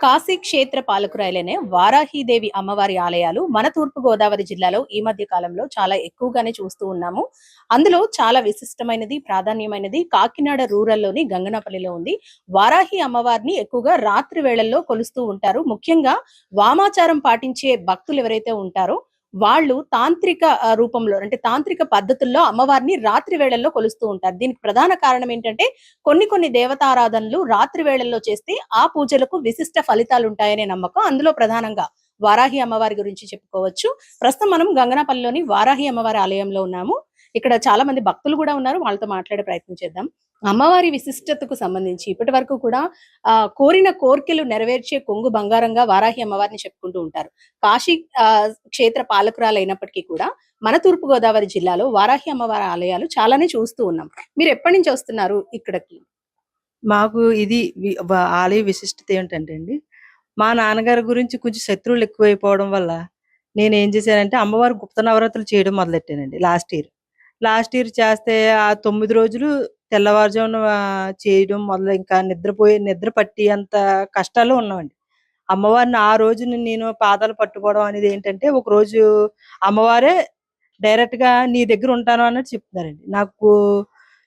Kashi క్షేత్ర పాలకురాయలనే వారాహీదేవి అమ్మవారి ఆలయాలు మన తూర్పు గోదావరి జిల్లాలో ఈ మధ్య కాలంలో చాలా ఎక్కువగానే చూస్తూ ఉన్నాము. అందులో చాలా విశిష్టమైనది ప్రాధాన్యమైనది కాకినాడ రూరల్లోని గంగనపల్లిలో ఉంది. వారాహి అమ్మవారిని ఎక్కువగా రాత్రి వేళల్లో కొలుస్తూ ఉంటారు. ముఖ్యంగా వామాచారం పాటించే భక్తులు ఎవరైతే ఉంటారో వాళ్ళు తాంత్రిక రూపంలో అంటే తాంత్రిక పద్ధతుల్లో అమ్మవారిని రాత్రి వేళల్లో కొలుస్తూ ఉంటారు. దీనికి ప్రధాన కారణం ఏంటంటే కొన్ని కొన్ని దేవతారాధనలు రాత్రి వేళల్లో చేస్తే ఆ పూజలకు విశిష్ట ఫలితాలు ఉంటాయనే నమ్మకం. అందులో ప్రధానంగా వారాహి అమ్మవారి గురించి చెప్పుకోవచ్చు. ప్రస్తుతం మనం గంగనాపల్లిలోని వారాహి అమ్మవారి ఆలయంలో ఉన్నాము. ఇక్కడ చాలా మంది భక్తులు కూడా ఉన్నారు. వాళ్ళతో మాట్లాడే ప్రయత్నం చేద్దాం. అమ్మవారి విశిష్టతకు సంబంధించి ఇప్పటి వరకు కూడా ఆ కోరిన కోర్కెలు నెరవేర్చే కొంగు బంగారంగా వారాహి అమ్మవారిని చెప్పుకుంటూ ఉంటారు. కాశీ ఆ, క్షేత్ర పాలకురాలు అయినప్పటికీ కూడా మన తూర్పు గోదావరి జిల్లాలో వారాహి అమ్మవారి ఆలయాలు చాలానే చూస్తూ ఉన్నాం. మీరు ఎప్పటి నుంచి వస్తున్నారు ఇక్కడికి? మాకు ఇది ఆలయ విశిష్టత ఏంటంటే అండి మా నాన్నగారి గురించి కొంచెం శత్రువులు ఎక్కువైపోవడం వల్ల నేను ఏం చేశానంటే అమ్మవారి గుప్త నవరాత్రులు చేయడం మొదలెట్టానండి లాస్ట్ ఇయర్. లాస్ట్ ఇయర్ చేస్తే ఆ తొమ్మిది రోజులు తెల్లవారుజామున చేయడం మొదలు ఇంకా నిద్రపోయి నిద్ర పట్టి అంత కష్టాలు ఉన్నామండి. అమ్మవారిని ఆ రోజు నేను పాదాలు పట్టుకోవడం అనేది ఏంటంటే ఒక రోజు అమ్మవారే డైరెక్ట్గా నీ దగ్గర ఉంటాను అన్నట్టు చెప్తున్నారండి. నాకు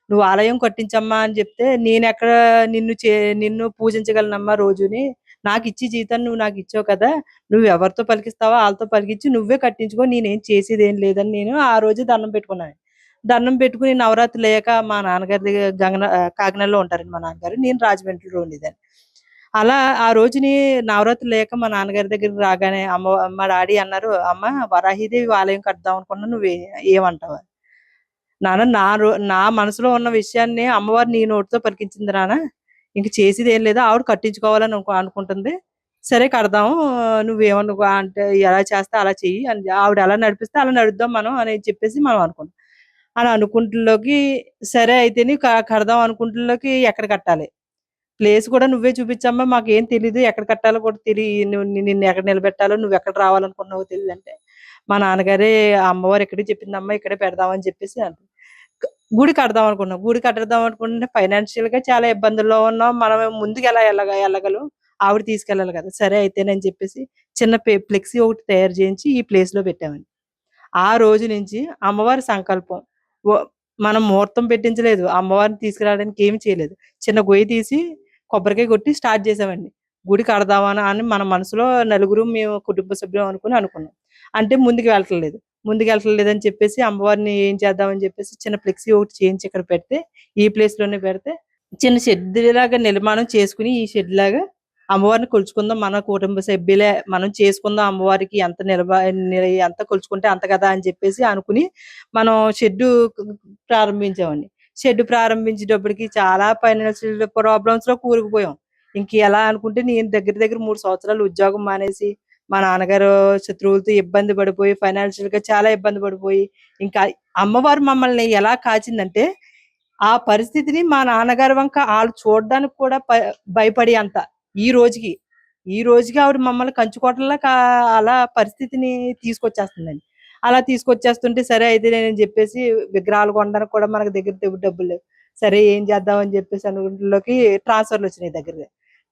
నువ్వు ఆలయం కట్టించమ్మా అని చెప్తే నేను ఎక్కడ నిన్ను చే నిన్ను పూజించగలనమ్మా రోజుని? నాకు ఇచ్చి జీతాన్ని నువ్వు నాకు ఇచ్చావు కదా నువ్వు ఎవరితో పలికిస్తావో వాళ్ళతో పలికించి నువ్వే కట్టించుకో నేనేం చేసేది ఏం లేదని నేను ఆ రోజు దండం పెట్టుకున్నాను దండం పెట్టుకుని నవరాత్రి లేక మా నాన్నగారి దగ్గర గంగన కాకినాడలో ఉంటారండి మా నాన్నగారు. నేను రాజమండ్రిలో ఉండేదాన్ని. అలా ఆ రోజుని నవరాత్రి లేక మా నాన్నగారి దగ్గరికి రాగానే అమ్మ మా డాడీ అన్నారు అమ్మ వరాహిదేవి ఆలయం కడదాం అనుకున్నా నువ్వు ఏమంటావు? నాన్న నా రో- నా మనసులో ఉన్న విషయాన్ని అమ్మవారు నీ నోటితో పలికించింది నాన్న. ఇంక చేసేది ఏం లేదు ఆవిడ కట్టించుకోవాలని అనుకుంటుంది. సరే కడదాము నువ్వేమనుకో అంటే ఎలా చేస్తే అలా చెయ్యి అని ఆవిడ ఎలా నడిపిస్తే అలా నడుద్దాం మనం అని చెప్పేసి మనం అనుకున్నాం. అని అనుకుంటులోకి సరే అయితే నీ కడదాం అనుకుంటులోకి ఎక్కడ కట్టాలి? ప్లేస్ కూడా నువ్వే చూపించమ్మా మాకు ఏం తెలీదు ఎక్కడ కట్టాలో కూడా తెలియ నువ్వు నిన్ను ఎక్కడ నిలబెట్టాలో నువ్వు ఎక్కడ రావాలనుకున్నావో తెలియదు అంటే మా నాన్నగారే అమ్మవారు ఎక్కడికి చెప్పిందమ్మా ఇక్కడే పెడదామని చెప్పేసి అంటారు గుడి కడదాం అనుకున్నాం. గుడి కట్టదాం అనుకుంటే ఫైనాన్షియల్గా చాలా ఇబ్బందుల్లో ఉన్నాం. మనం ముందుకు ఎలా వెళ్ళగ వెళ్ళగలం ఆవిడ తీసుకెళ్ళాలి కదా. సరే అయితేనని చెప్పేసి చిన్న ఫ్లెక్సీ ఒకటి తయారు చేయించి ఈ ప్లేస్లో పెట్టామండి. ఆ రోజు నుంచి అమ్మవారి సంకల్పం మనం ముహూర్తం పెట్టించలేదు. అమ్మవారిని తీసుకురావడానికి ఏమి చేయలేదు. చిన్న గొయ్యి తీసి కొబ్బరికాయ కొట్టి స్టార్ట్ చేసామండి. గుడి కడదామా అని మన మనసులో నలుగురు మేము కుటుంబ సభ్యులు అనుకుని అనుకున్నాం. అంటే ముందుకు వెళ్ళట్లేదు ముందుకు వెళ్ళట్లేదు అని చెప్పేసి అమ్మవారిని ఏం చేద్దామని చెప్పేసి చిన్న ఫ్లెక్సీ ఒకటి చేయించి ఇక్కడ పెడితే ఈ ప్లేస్లోనే పెడితే చిన్న షెడ్ లాగా నిర్మాణం చేసుకుని ఈ షెడ్ లాగా అమ్మవారిని కొలుచుకుందాం. మన కుటుంబ సభ్యులే మనం చేసుకుందాం అమ్మవారికి ఎంత నిలబ ఎంత కొలుచుకుంటే అంత కదా అని చెప్పేసి అనుకుని మనం షెడ్ ప్రారంభించామండి. షెడ్ ప్రారంభించేటప్పటికి చాలా ఫైనాన్షియల్ ప్రాబ్లమ్స్లో కూరుకుపోయాం. ఇంక ఎలా అనుకుంటే నేను దగ్గర దగ్గర మూడు సంవత్సరాలు ఉద్యోగం మానేసి మా నాన్నగారు శత్రువులతో ఇబ్బంది పడిపోయి ఫైనాన్షియల్గా చాలా ఇబ్బంది పడిపోయి ఇంకా అమ్మవారు మమ్మల్ని ఎలా కాచిందంటే ఆ పరిస్థితిని మా నాన్నగారు వంక వాళ్ళు చూడడానికి కూడా భయపడి అంత. ఈ రోజుకి ఈ రోజుకి ఆవిడ మమ్మల్ని కంచుకోవటంలా అలా పరిస్థితిని తీసుకొచ్చేస్తుందండి. అలా తీసుకొచ్చేస్తుంటే సరే అయితే నేను చెప్పేసి విగ్రహాలు కొనడానికి కూడా మనకు దగ్గర దగ్గర డబ్బులు లేవు. సరే ఏం చేద్దాం అని చెప్పేసి అనుకుంటులోకి ట్రాన్స్ఫర్లు వచ్చినాయి దగ్గర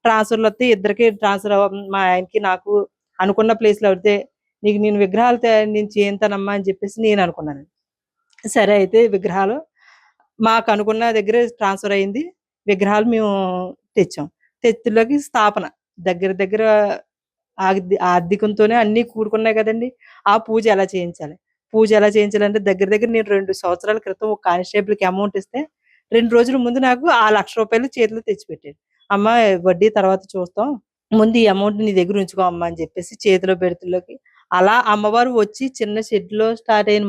ట్రాన్స్ఫర్లు వస్తే ఇద్దరికి ట్రాన్స్ఫర్ మా ఆయనకి నాకు అనుకున్న ప్లేస్లో అయితే నీకు నేను విగ్రహాలు నేను చేయింతానమ్మా అని చెప్పేసి నేను అనుకున్నాను సరే అయితే విగ్రహాలు మాకు అనుకున్న దగ్గర ట్రాన్స్ఫర్ అయింది. విగ్రహాలు మేము తెచ్చాం. తెత్తులోకి స్థాపన. దగ్గర దగ్గర ఆర్థికంతోనే అన్ని కూడుకున్నాయి కదండి. ఆ పూజ ఎలా చేయించాలి? పూజ ఎలా చేయించాలంటే దగ్గర దగ్గర నేను రెండు సంవత్సరాల క్రితం ఒక కానిస్టేబుల్కి అమౌంట్ ఇస్తే రెండు రోజుల ముందు నాకు ఆ లక్ష రూపాయలు చేతిలో తెచ్చిపెట్టాడు. అమ్మ వడ్డీ తర్వాత చూస్తాం. ముందు ఈ అమౌంట్ నీ దగ్గర ఉంచుకో అమ్మ అని చెప్పేసి చేతిలో పెడుతుల్లోకి. అలా అమ్మవారు వచ్చి చిన్న షెడ్లో స్టార్ట్ అయిన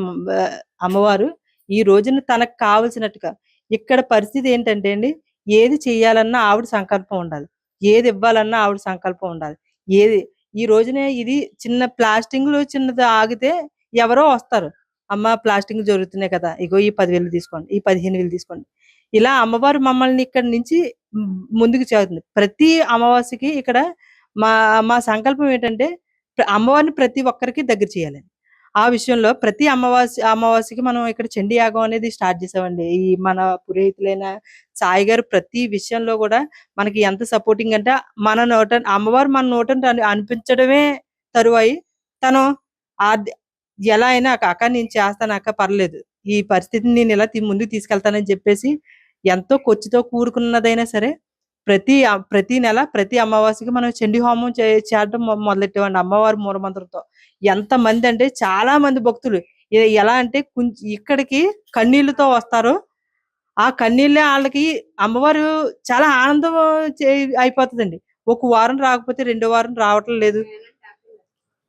అమ్మవారు ఈ రోజున తనకు కావలసినట్టుగా. ఇక్కడ పరిస్థితి ఏంటంటే అండి ఏది చెయ్యాలన్నా ఆవిడ సంకల్పం ఉండాలి. ఏది ఇవ్వాలన్నా ఆవిడ సంకల్పం ఉండాలి. ఏది ఈ రోజునే ఇది చిన్న ప్లాస్టింగ్లు చిన్నది ఆగితే ఎవరో వస్తారు. అమ్మ ప్లాస్టింగ్ జరుగుతున్నాయి కదా ఇగో ఈ పదివేలు తీసుకోండి ఈ పదిహేను వేలు తీసుకోండి. ఇలా అమ్మవారు మమ్మల్ని ఇక్కడ నుంచి ముందుకు చేరుతుంది. ప్రతి అమావాస్యకి ఇక్కడ మా మా సంకల్పం ఏంటంటే అమ్మవారిని ప్రతి ఒక్కరికి దగ్గర చేయాలని. ఆ విషయంలో ప్రతి అమావాస్య అమావాస్యకి మనం ఇక్కడ చండీ యాగం అనేది స్టార్ట్ చేసామండి. ఈ మన పురోహితులైన సాయి గారు ప్రతి విషయంలో కూడా మనకి ఎంత సపోర్టింగ్ అంటే మన నోట అమ్మవారు మన నోటని అనిపించడమే తరువాయి. తను ఎలా అయినా అక్క నేను చేస్తాను అక్క పర్లేదు. ఈ పరిస్థితిని నేను ఇలా ముందుకు తీసుకెళ్తానని చెప్పేసి ఎంతో కొచ్చితో కూడుకున్నదైనా సరే ప్రతి ప్రతి నెల ప్రతి అమావాస్యకి మనం చండి హోమం చే- చేయడం మొ- అమ్మవారి మూలమంత్రంతో. ఎంత మంది అంటే చాలా మంది భక్తులు ఎలా అంటే కొంచెం ఇక్కడికి కన్నీళ్ళతో వస్తారు. ఆ కన్నీళ్ళే వాళ్ళకి అమ్మవారు చాలా ఆనందం అయిపోతుందండి. ఒక వారం రాకపోతే రెండో వారం రావటం లేదు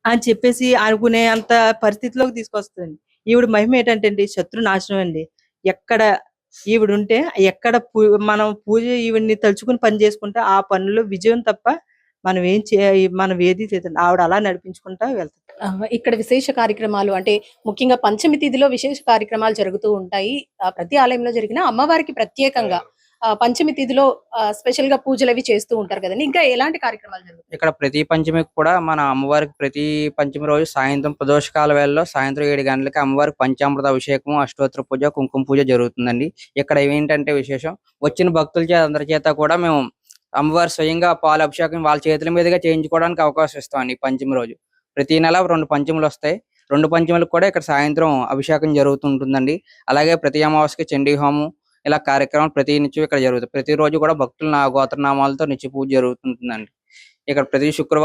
అని చెప్పేసి అనుకునే అంత పరిస్థితిలోకి తీసుకొస్తుందండి. ఈవిడ మహిమ ఏంటంటే అండి శత్రు నాశనం అండి. ఎక్కడ ఈవిడ ఉంటే ఎక్కడ పూ- మనం పూజ ఈవిడ్ని తలుచుకుని పని చేసుకుంటే ఆ పనుల్లో విజయం తప్ప మనం ఏం చే మనం ఏది చేద్దాం ఆవిడ అలా నడిపించుకుంటా వెళ్తాం. ఇక్కడ విశేష కార్యక్రమాలు అంటే ముఖ్యంగా పంచమి తిథిలో విశేష కార్యక్రమాలు జరుగుతూ ఉంటాయి. ఆ, ప్రతి ఆలయంలో జరిగిన అమ్మవారికి ప్రత్యేకంగా పంచమి తిథిలో స్పెషల్గా పూజలు అవి చేస్తూ ఉంటారు కదండి. ఇంకా ఎలాంటి కార్యక్రమాలు జరుగుతాయి? ఇక్కడ ప్రతి పంచమికి కూడా మన అమ్మవారికి ప్రతి పంచమి రోజు సాయంత్రం ప్రదోషకాల వేళలో సాయంత్రం ఏడు గంటలకి అమ్మవారికి పంచామృత అభిషేకం అష్టోత్తర పూజ కుంకుమ పూజ జరుగుతుందండి. ఇక్కడ ఏంటంటే విశేషం? వచ్చిన భక్తుల చేత అందరి చేత కూడా మేము అమ్మవారి స్వయంగా పాల అభిషేకం వాళ్ళ చేతుల మీదుగా చేయించుకోవడానికి అవకాశం ఇస్తామండి పంచమి రోజు. ప్రతి నెల రెండు పంచములు వస్తాయి. రెండు పంచములకు కూడా ఇక్కడ సాయంత్రం అభిషేకం జరుగుతుంటుందండి. అలాగే ప్రతి అమావాస్యకి చండీ హోమం ఇలా కార్యక్రమం ప్రతి నిత్యం ఇక్కడ జరుగుతాయి. ప్రతి రోజు కూడా భక్తుల నా గోత్రనామాలతో నిత్య పూజ జరుగుతుంటుందండి. ఇక్కడ ప్రతి శుక్రవారం